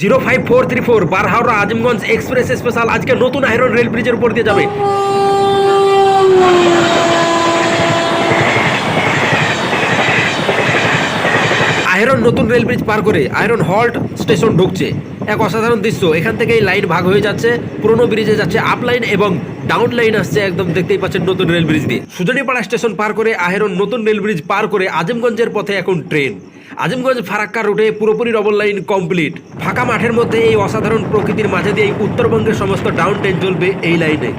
Zero five four three four বারহাওড়া Azimganj express special. আজকে নতুন iron rail ব্রিজের উপর দিয়ে যাবে। আয়রন নতুন রেল ব্রিজ পার করে আয়রন হল্ট স্টেশন ঢুকছে। এক অসাধারণ দৃশ্য। এখান থেকে এই লাইন ভাগ হয়ে যাচ্ছে, পুরনো ব্রিজে যাচ্ছে আপ লাইন এবং ডাউন লাইন আসছে। একদম দেখতেই পাচ্ছেন নতুন রেল ব্রিজ দিয়ে। সুজনীপাড়া স্টেশন পার করে আহেরন নতুন রেল ব্রিজ পার করে আজিমগঞ্জের পথে এখন ট্রেন। আজিমগঞ্জ ফারাক্কা রুটে পুরোপুরি ডবল লাইন কমপ্লিট ফাঁকা মাঠের মধ্যে এই অসাধারণ প্রকৃতির মাঝে দিয়ে উত্তরবঙ্গের সমস্ত ডাউন ট্রেন চলবে এই লাইনে.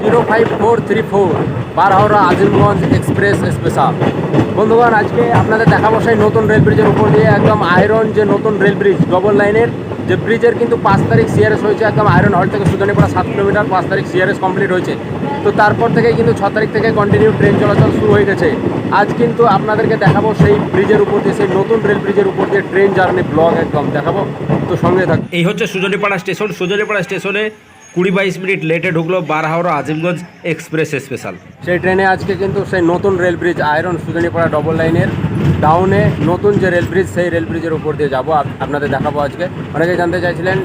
Zero five four three four বারহাওড়া Azimganj express special বন্ধুগণ, আজকে আপনাদের দেখাবো সেই নতুন রেল ব্রিজের উপর দিয়ে একদম আয়রন যে নতুন রেল ব্রিজ ডবল লাইনের যে ব্রিজের কিন্তু পাঁচ তারিখ সিআরএস হয়েছে একদম আয়রন হল থেকে সুজনীপাড়া সাত কিলোমিটার পাঁচ তারিখ সিআরএস কমপ্লিট হয়েছে। তো তারপর থেকে কিন্তু ছ তারিখ থেকে কন্টিনিউ ট্রেন চলাচল শুরু হয়ে গেছে। আজ কিন্তু আপনাদেরকে দেখাবো সেই ব্রিজের উপর দিয়ে সেই নতুন রেল ব্রিজের উপর দিয়ে ট্রেন জার্নি ব্লগ একদম দেখাবো। তো সঙ্গে থাক। এই হচ্ছে সুজনীপাড়া স্টেশন সুজনীপাড়া স্টেশনে কুড়ি বাইশ মিনিট লেটে ঢুকলো বারহাওড়া আজিমগঞ্জ এক্সপ্রেস স্পেশাল সেই ট্রেনে আজকে কিন্তু সেই নতুন rail bridge iron Sujnipara double লাইনের ডাউনে নতুন যে রেল ব্রিজ সেই রেল ব্রিজের উপর দিয়ে যাব। আপ- আপনাদের দেখাবো আজকে। অনেকে জানতে চাইছিলেন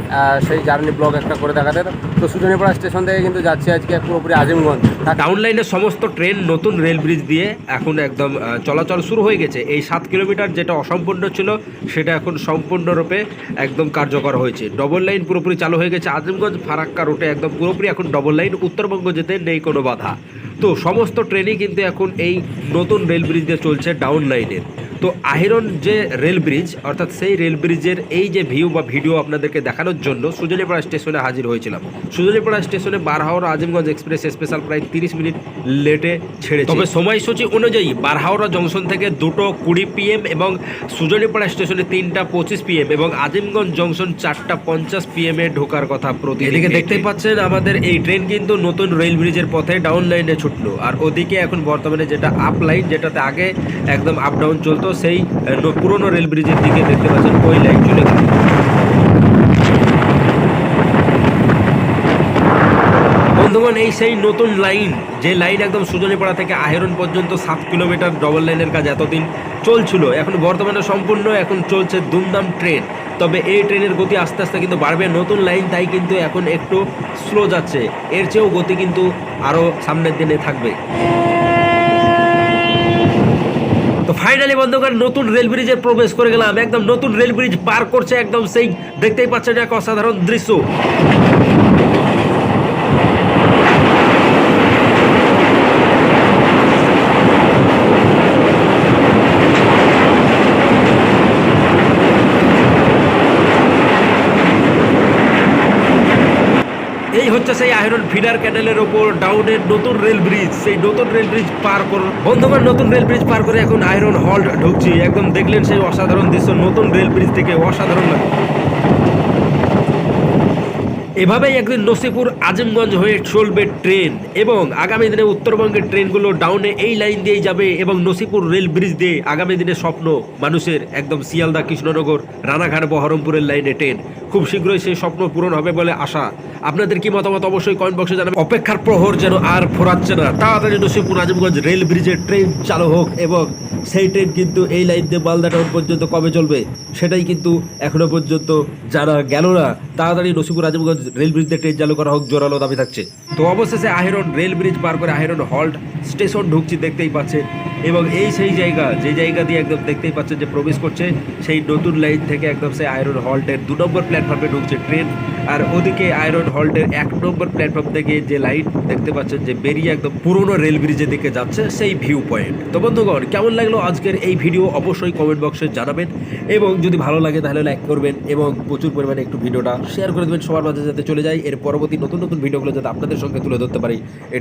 সেই জার্নি ব্লগ একটা করে দেখাতে। তো সুজনীপাড়া স্টেশন থেকে কিন্তু যাচ্ছি আজকে পুরোপুরি আজিমগঞ্জ। ডাউন লাইনের সমস্ত ট্রেন নতুন রেল ব্রিজ দিয়ে এখন একদম চলাচল শুরু হয়ে গেছে। এই সাত কিলোমিটার যেটা অসম্পূর্ণ ছিল, সেটা এখন সম্পূর্ণরূপে একদম কার্যকর হয়েছে। ডবল লাইন পুরোপুরি চালু হয়ে গেছে আজিমগঞ্জ, ফারাক্কা রুটে একদম পুরোপুরি এখন ডবল লাইন উত্তরবঙ্গ যেতে নেই কোনো বাধা। তো সমস্ত ট্রেনই কিন্তু এখন এই নতুন রেল ব্রিজ দিয়ে চলছে ডাউন লাইনের তো আহিরন যে রেল ব্রিজ অর্থাৎ সেই রেল ব্রিজের এই যে ভিউ বা ভিডিও আপনাদেরকে দেখানোর জন্য সুজনীপাড়া স্টেশনে হাজির হয়েছিলাম। সুজনীপাড়া স্টেশনে বারহাওড়া আজিমগঞ্জ এক্সপ্রেস স্পেশাল প্রায় তিরিশ মিনিট লেটে ছেড়ে তবে সময়সূচি অনুযায়ী বারহাওড়া জংশন থেকে দুটো কুড়ি পিএম এবং সুজনীপাড়া স্টেশনে তিনটা পঁচিশ পিএম এবং আজিমগঞ্জ জংশন চারটা পঞ্চাশ পিএম এ ঢোকার কথা প্রতি এদিকে দেখতেই পাচ্ছেন আমাদের এই ট্রেন কিন্তু নতুন রেল ব্রিজের পথে ডাউন লাইনে ছুটলো। আর ওদিকে এখন বর্তমানে যেটা আপ লাইন যেটাতে আগে একদম আপ ডাউন চলতো সেই পুরনো রেল ব্রিজের দিকে দেখতে পাচ্ছেন ওই লাইন চলে গেল। বন্ধুগণ, এই সেই নতুন লাইন যে লাইন একদম সুজনীপাড়া থেকে আহেরন পর্যন্ত সাত কিলোমিটার ডবল লাইনের কাজ এতদিন চলছিল, এখন বর্তমানে সম্পূর্ণ, এখন চলছে দুমদাম ট্রেন তবে এই ট্রেনের গতি আস্তে আস্তে কিন্তু বাড়বে, নতুন লাইন তাই কিন্তু এখন একটু স্লো যাচ্ছে। এর চেয়েও গতি কিন্তু আরও সামনের দিনে থাকবে। তো ফাইনালি বন্ধুগণ নতুন রেল ব্রিজে প্রবেশ করে গেলাম। একদম নতুন রেল ব্রিজ পার করছে, একদম সেই দেখতেই পাচ্ছেন এক অসাধারণ দৃশ্য এই হচ্ছে সেই আয়রন ফিডার ক্যানেলের ওপর ডাউনের নতুন রেল ব্রিজ। সেই নতুন রেল ব্রিজ পার করো, বন্ধুগণ, নতুন রেল ব্রিজ পার করে এখন আয়রন হল্ট ঢুকছি। একদম দেখলেন সেই অসাধারণ দৃশ্য, নতুন রেল ব্রিজ থেকে অসাধারণ এভাবেই একদিন নসিপুর আজিমগঞ্জ হয়ে চলবে ট্রেন এবং আগামী দিনে উত্তরবঙ্গের ট্রেনগুলো ডাউনে এই লাইন দিয়েই যাবে এবং নসিপুর রেল ব্রিজ দিয়ে আগামী দিনে স্বপ্ন, মানুষের একদম শিয়ালদা কৃষ্ণনগর, রানাঘাট, বহরমপুরের লাইনে ট্রেন। খুব শীঘ্রই সেই স্বপ্ন পূরণ হবে বলে আশা। আপনাদের কি মতামত অবশ্যই কমেন্ট বক্সে জানাবেন। অপেক্ষার প্রহর যেন আর ফোরাচ্ছে না। তাড়াতাড়ি নসিপুর আজিমগঞ্জ রেল ব্রিজের ট্রেন চালু হোক এবং সেই ট্রেন কিন্তু এই লাইন দিয়ে মালদা টাউন পর্যন্ত কবে চলবে, সেটাই কিন্তু এখনও পর্যন্ত জানা গেল না। তাড়াতাড়ি Nasipur Azimganj rail bridge train চালু করা হোক, জোরালো দাবি থাকছে। তো অবশেষে আহিরন রেল ব্রিজ পার করে আহিরন হল্ট স্টেশন ঢুকছি, দেখতেই পাচ্ছেন। এবং এই সেই জায়গা, যে জায়গা দিয়ে একদম দেখতেই পাচ্ছেন যে প্রবেশ করছে, সেই নতুন লাইন থেকে একদম সেই আয়রন হল্টের দু নম্বর প্ল্যাটফর্মে ঢুকছে ট্রেন আর ওদিকে আয়রন হল্টের এক নম্বর প্ল্যাটফর্ম থেকে যে লাইন দেখতে পাচ্ছেন যে বেরিয়ে একদম পুরনো রেল ব্রিজের দিকে যাচ্ছে, সেই ভিউ পয়েন্ট তো বন্ধুগণ, কেমন লাগল আজকের এই ভিডিও অবশ্যই কমেন্ট বক্সে জানাবেন এবং যদি ভালো লাগে তাহলে লাইক করবেন এবং প্রচুর পরিমাণে একটু ভিডিওটা শেয়ার করে দেবেন সবার মাঝে যাতে চলে যায়। এর পরবর্তী নতুন নতুন ভিডিওগুলো যাতে আপনাদের সঙ্গে তুলে ধরতে পারি এটা